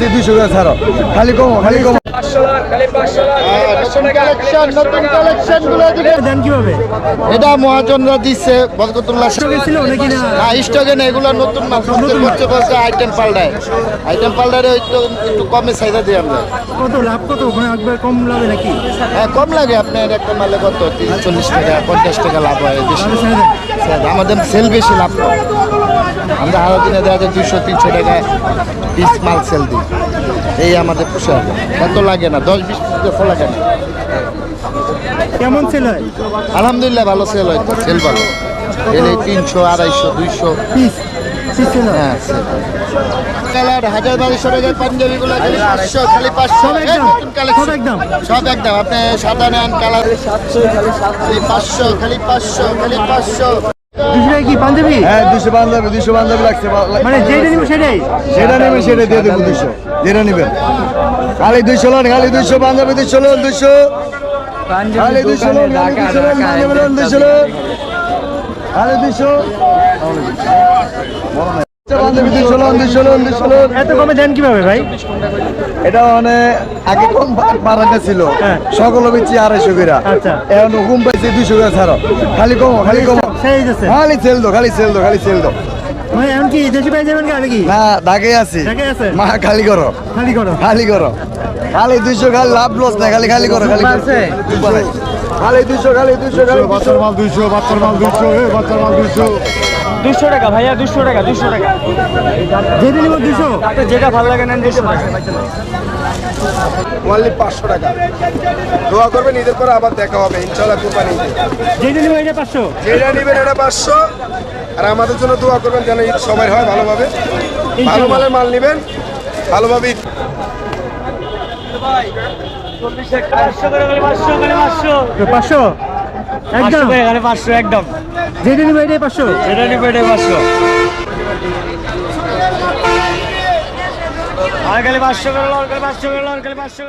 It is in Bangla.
পাইছি দুইশো করে ছাড়ো। খালি কমো খালি কমো। এটা মহাজনরা দিচ্ছে বরকতুল্লাহ স্টকে না। না স্টকে না এগুলো নতুন করছে বলছে আইটেম পাল্টায়। আইটেম পাল্টারে একটু কমে চাহিদা দিই আমরা কত লাভ কত? একবার কম লাভে নাকি? হ্যাঁ কম লাগে। আপনার একটা মালে কত? চল্লিশ টাকা পঞ্চাশ টাকা লাভ হয় আমাদের সেল বেশি লাভ কম আমরা হারা দিনে দেখা যায় দুশো তিনশো টাকা পিস মাল সেল দিই। এই আমাদের পোশাক এত লাগে না দশ বিশ পিস লাগে না। কেমন সেল হয়? আলহামদুলিল্লাহ ভালো সেল হয় সেল ভালো। এলে তিনশো আড়াইশো দুইশো। পিস সেল হ্যাঁ? কালার হাজার বারোশো টাকার পাঞ্জাবিগুলো খালি পাঁচশো খালি পাঁচশো। সব একদম। সব একদম আপনি সাদা নেন কালার। খালি পাঁচশো খালি পাঁচশো খালি পাঁচশো। দুশো কি পাঞ্জাবি? হ্যাঁ দুশো বান্ধবী দুশো বান্ধবী লাগছে মানে যেটা নিব সেটাই? সেটা নেবেন সেটা দিয়ে দেবো দুশো যেটা নেবেন খালি দুইশো লোন খালি দুইশো বান্ধবী দুইশো লোন দুশো। খালি দুইশো লোন খালি লোন বান্ধবী লোন দুইশো লোন। খালি দুইশো এত কমে দেন কীভাবে ভাই? এটা মানে আগে কম বাড়াটা ছিল। হ্যাঁ। সকল বেচি আড়াইশো করে আচ্ছা। এখন হুকুম পাইছে দুইশো করে ছাড়ো। খালি কমো খালি কমো। সেল দো সেল দো সেল দো করো। খালি করো? খালি দুইশো খালি লাভ লস না খালি খালি করো খালি খালি দুইশো খালি দুইশো খালি দুইশো মাল দুইশো বাচ্চার মাল দুইশো বাচ্চার মাল দুইশো। দুশো টাকা ভাইয়া দুশো টাকা দুশো টাকা। যেটা নিব দুশো যেটা ভালো লাগে নেন দুশো টাকা। পাঁচশো টাকা। দোয়া করবেন ঈদের পরে আবার দেখা হবে ইনশাল্লাহ কুরবানি যেটা নিব এটা পাঁচশো? যেটা নেবেন এটা পাঁচশো আর আমাদের জন্য দোয়া করবেন যেন ঈদ সবাই হয় ভালোভাবে। ভালো মালের মাল নেবেন ভালোভাবে ঈদ। পাঁচশো একদম। যেটা নিব এটাই পাঁচশো। যেটা নিবে এটাই পাঁচশো। আর খালি পাঁচশো পাঁচশো